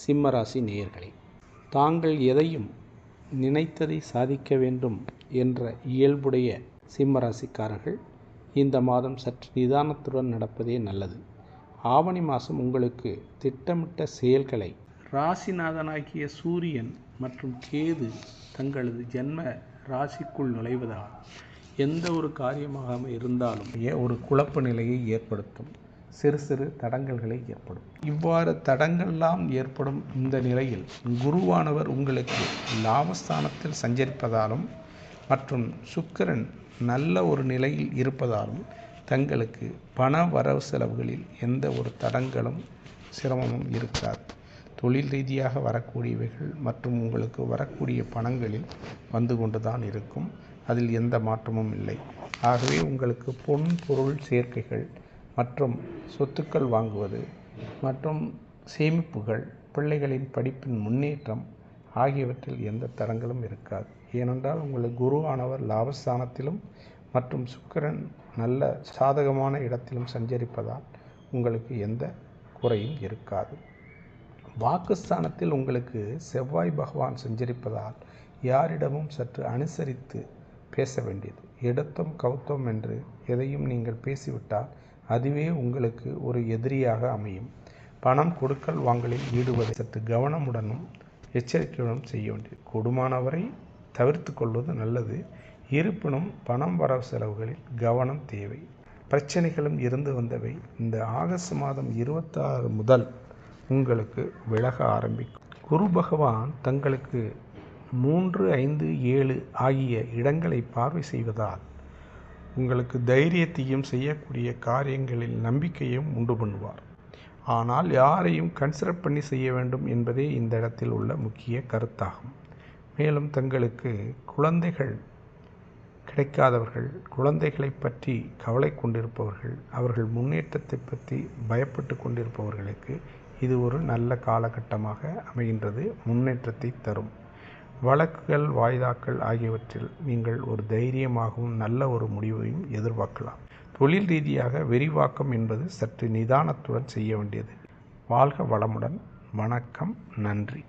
சிம்மராசி நேயர்களே தாங்கள் எதையும் நினைத்ததை சாதிக்க வேண்டும் என்ற இயல்புடைய சிம்மராசிக்காரர்கள் இந்த மாதம் சற்று நிதானத்துடன் நடப்பதே நல்லது. ஆவணி மாதம் உங்களுக்கு திட்டமிட்ட செயல்களை ராசிநாதனாகிய சூரியன் மற்றும் கேது தங்களது ஜென்ம ராசிக்குள் நுழைவதால் எந்த ஒரு காரியமாக இருந்தாலும் ஒரு குழப்ப நிலையை ஏற்படுத்தும். சிறு சிறு தடங்கல்களை ஏற்படும். இவ்வாறு தடங்கள்லாம் ஏற்படும் இந்த நிலையில் குருவானவர் உங்களுக்கு லாபஸ்தானத்தில் சஞ்சரிப்பதாலும் மற்றும் சுக்கிரன் நல்ல ஒரு நிலையில் இருப்பதாலும் தங்களுக்கு பண வரவு செலவுகளில் எந்த ஒரு தடங்களும் சிரமமும் இருக்காது. தொழில் ரீதியாக வரக்கூடியவைகள் மற்றும் உங்களுக்கு வரக்கூடிய பணங்களில் வந்து கொண்டு தான் இருக்கும். அதில் எந்த மாற்றமும் இல்லை. ஆகவே உங்களுக்கு பொன் பொருள் சேர்க்கைகள் மற்றும் சொத்துக்கள் வாங்குவது மற்றும் சேமிப்புகள் பிள்ளைகளின் படிப்பின் முன்னேற்றம் ஆகியவற்றில் எந்த தரங்களும் இருக்காது. ஏனென்றால் உங்களுக்கு குருவானவர் லாபஸ்தானத்திலும் மற்றும் சுக்கிரன் நல்ல சாதகமான இடத்திலும் சஞ்சரிப்பதால் உங்களுக்கு எந்த குறையும் இருக்காது. வாக்குஸ்தானத்தில் உங்களுக்கு செவ்வாய் பகவான் சஞ்சரிப்பதால் யாரிடமும் சற்று அனுசரித்து பேச வேண்டியது. எடுத்தோம் கவுத்தோம் என்று எதையும் நீங்கள் பேசிவிட்டால் அதுவே உங்களுக்கு ஒரு எதிரியாக அமையும். பணம் கொடுக்கல் வாங்கலில் ஈடுபதை சற்று கவனமுடனும் எச்சரிக்கையுடனும் செய்ய வேண்டியது. கொடுமானவரை தவிர்த்து கொள்வது நல்லது. இருப்பினும் பணம் வரவு செலவுகளில் கவனம் தேவை. பிரச்சனைகளும் இருந்து வந்தவை. இந்த ஆகஸ்ட் மாதம் இருபத்தாறு முதல் உங்களுக்கு விலக ஆரம்பிக்கும். குரு பகவான் தங்களுக்கு மூன்று ஐந்து ஏழு ஆகிய இடங்களை பார்வை செய்வதால் உங்களுக்கு தைரியத்தையும் செய்யக்கூடிய காரியங்களில் நம்பிக்கையும் உண்டு பண்ணுவார். ஆனால் யாரையும் கன்சிடர் பண்ணி செய்ய வேண்டும் என்பதே இந்த இடத்தில் உள்ள முக்கிய கருத்தாகும். மேலும் தங்களுக்கு குழந்தைகள் கிடைக்காதவர்கள் குழந்தைகளை பற்றி கவலை கொண்டிருப்பவர்கள் அவர்கள் முன்னேற்றத்தை பற்றி பயப்பட்டு கொண்டிருப்பவர்களுக்கு இது ஒரு நல்ல காலகட்டமாக அமைகின்றது முன்னேற்றத்தை தரும். வழக்குகள் வாய்தாக்கள் ஆகியவற்றில் நீங்கள் ஒரு தைரியமாகவும் நல்ல ஒரு முடிவையும் எதிர்பார்க்கலாம். தொழில் ரீதியாக விரிவாக்கம் என்பது சற்று நிதானத்துடன் செய்ய வேண்டியது. வாழ்க வளமுடன். வணக்கம். நன்றி.